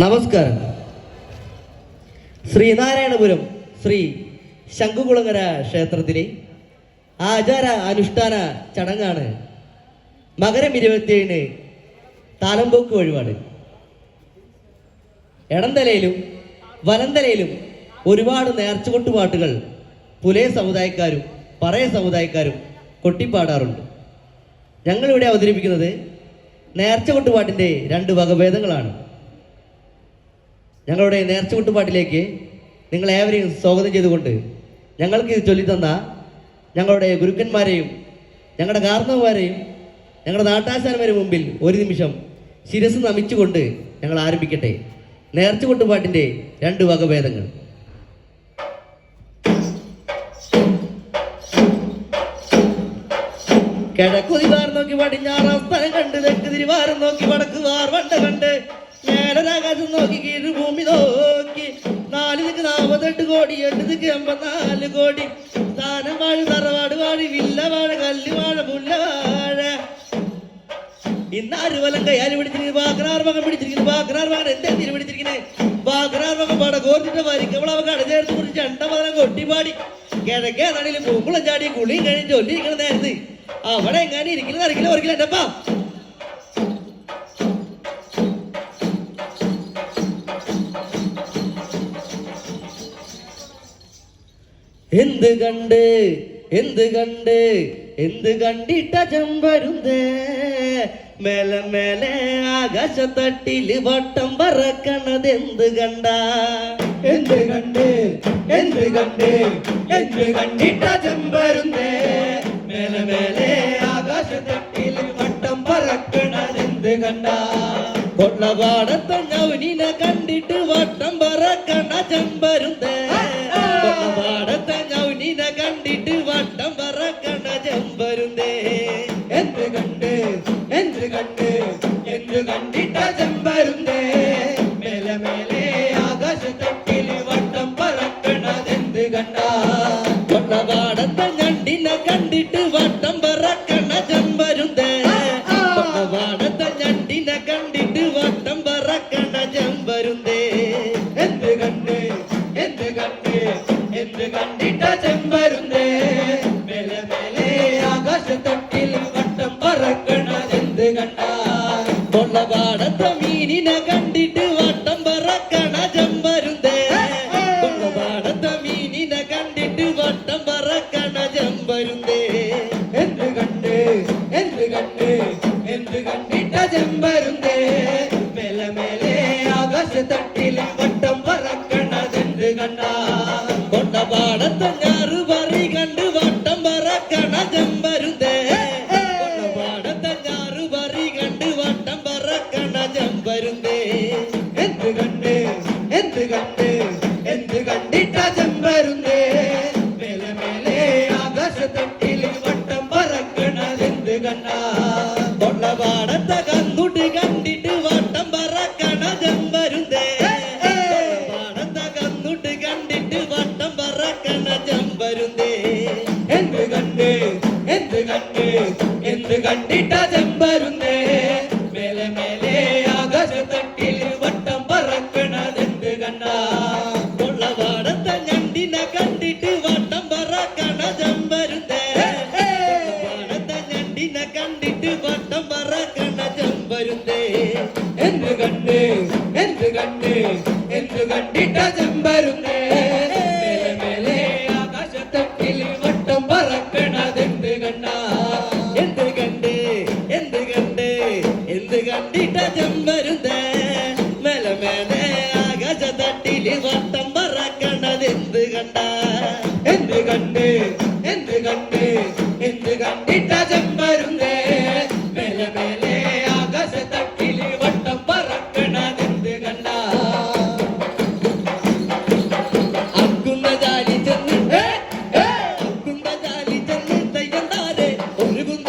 നമസ്കാരം. ശ്രീനാരായണപുരം ശ്രീ ശംഖുകുളങ്ങര ക്ഷേത്രത്തിലെ ആചാര അനുഷ്ഠാന ചടങ്ങാണ് മകരം ഇരുപത്തിയേഴിന് താലമ്പോക്ക് വഴിപാട്. ഇടന്തലയിലും വലന്തലയിലും ഒരുപാട് നേർച്ചുകൊട്ടുപാട്ടുകൾ പുലേ സമുദായക്കാരും പറയ സമുദായക്കാരും കൊട്ടിപ്പാടാറുണ്ട്. ഞങ്ങളിവിടെ അവതരിപ്പിക്കുന്നത് നേർച്ചകൊട്ടുപാട്ടിന്റെ രണ്ട് വകഭേദങ്ങളാണ്. ഞങ്ങളുടെ നേർച്ചകൊട്ടുപാട്ടിലേക്ക് നിങ്ങളേവരെയും സ്വാഗതം ചെയ്തുകൊണ്ട് ഞങ്ങൾക്ക് ഇത് ചൊല്ലിത്തന്ന ഞങ്ങളുടെ ഗുരുക്കന്മാരെയും ഞങ്ങളുടെ കാരണവന്മാരെയും ഞങ്ങളുടെ നാട്ടാശാന്മാരെ മുമ്പിൽ ഒരു നിമിഷം ശിരസ് നമിച്ചുകൊണ്ട് ഞങ്ങൾ ആരംഭിക്കട്ടെ. നേർച്ചകൊട്ടുപാട്ടിന്റെ രണ്ട് വകഭേദങ്ങൾ. കിഴക്കുതിവാർ നോക്കി പടിഞ്ഞാറാം സ്ഥലം കണ്ട് തെക്ക് തിരുവാരം നോക്കി വടക്കുവാർ വണ്ട കണ്ട് മേലരാകാശം നോക്കി കീഴ് ഭൂമി നോക്കി. നാല് ദിക്ക് നാൽപ്പത്തെട്ട് കോടി എട്ട് ദിക്ക് എൺപത്തിനാല് കോടി. സ്ഥാനം വാഴ തറവാട് വാഴി വില്ല വാഴ കല്ല് വാഴ പുല്ല വാഴ ഇന്നാര് വലം കയ്യാൽ പിടിച്ചിരിക്കുന്നത് ബാഗ്രാർ മകൻ പിടിച്ചിരിക്കുന്നത്. ബാഗ്രാർ മകൻ എന്റെ തിരി പിടിച്ചിരിക്കുന്നത് ബാക്കനാർ മകൻ പടകോർത്തിട്ട് വരിക്കവളവ കടചേർത്ത് കുറിച്ച് എണ്ട മകനെ കൊട്ടിപ്പാടി. കിഴക്കേ നടിയിൽ പൂക്കുളം ചാടി കുളിയും കഴിഞ്ഞ് ചൊല്ലിയിരിക്കുന്ന നേരത്ത് അവിടെ എങ്ങാനും ഇരിക്കുന്നത് അറിയില്ല. ഒരിക്കലും എന്റെപ്പാ എന്ത് കണ്ട്? എന്ത് കണ്ട്? എന്ത് കണ്ടിട്ട ചെമ്പരുന്തേ മേലെ മേലെ ആകാശത്തട്ടിൽ വട്ടം പറക്കണത് എന്ത് കണ്ട? എന്ത് കണ്ട്? എന്ത് കണ്ട്? എന്ത് കണ്ടിട്ട ചെമ്പരുന്നേ മേലെ മേലെ ആകാശത്തട്ടിൽ വട്ടം പറക്കണത് എന്ത് കണ്ട? കൊള്ളപാടത്തെ ഞൗനിനെ കണ്ടിട്ട് വട്ടം പറക്കണ ചെമ്പരുന്തേ. കൊള്ളപാടത്തെ ഞൗനിനെ കണ്ടിട്ട് വട്ടം പറക്കണ ചെമ്പരുന്തേ. എന്ത് കണ്ട് എന്ത് കണ്ട് എന്ത് കണ്ടിട്ട ചെമ്പരുന്തേ. മേലെ മേലെ ആകാശത്തട്ടിൽ വട്ടം പറക്കണത് എന്ത് കണ്ട. കൊള്ളപാടത്തെ ഞണ്ടിനെ കണ്ടിട്ട് വട്ടം പറക്കണ മേലെ ആകാശത്തട്ടിൽ വട്ടം കണ്ടിട്ട് വട്ടം പറക്കണ ചെമ്പരുന്തേ കണ്ടിട്ട് വട്ടം പറക്കണ ചെമ്പരുന്തേ. എന്ത് കണ്ട് എന്ത് കണ്ട് എന്ത് കണ്ടിട്ട ചെമ്പരുന്നേ മെല്ലെ മെല്ലെ കൊണ്ടപാടത്തെ ഞാറ് പറി കണ്ട് വട്ടം പറക്കണ ചെമ്പരുന്തേ കൊണ്ടപാടത്തെ ഞാറ് പറി കണ്ട് വട്ടം പറക്കണ ചെമ്പരുന്തേ എന്ത് കണ്ട് എന്ത് കണ്ട് എന്ത് കണ്ടിട്ട ചെമ്പരുന്നേ മേലെ മേലെ ആകാശത്തട്ടിൽ വട്ടം പറക്കണത് എന്ത് കണ്ട? കൊള്ളപാടത്തെ കന്നുട്ട് കണ്ടിട്ട് കണ്ടിട്ട് വട്ടം പറക്കണ ചെമ്പരുന്തേ പണത്തെ ഞണ്ടിനെ കണ്ടിട്ട് വട്ടം പറക്കണ ചെമ്പരുന്തേ എന്ത് കണ്ട് എന്ത് കണ്ട് എന്ത് കണ്ടിട്ട ചെമ്പരുന്നേ മേലെ ആകാശത്തട്ടിൽ വട്ടം പറക്കണത് എന്ത് കണ്ട? എന്ത് കണ്ട് എന്ത് കണ്ട. എന്ത് കണ്ട് എന്ത് കണ്ട് എന്ത് കണ്ടിട്ട ചെമ്പരുന്നേ? മേലെ മേലെ ആകാശത്തട്ടിൽ വട്ടം പറക്കണത് എന്ത് കണ്ട? അക്കുന്ന ജാലി ചെന്ന് അക്കുന്ന ജാലി ചെന്ന് തെയ്യന്താരെ ഒരു കുന്ന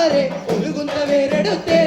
തെയ്യന്താരേ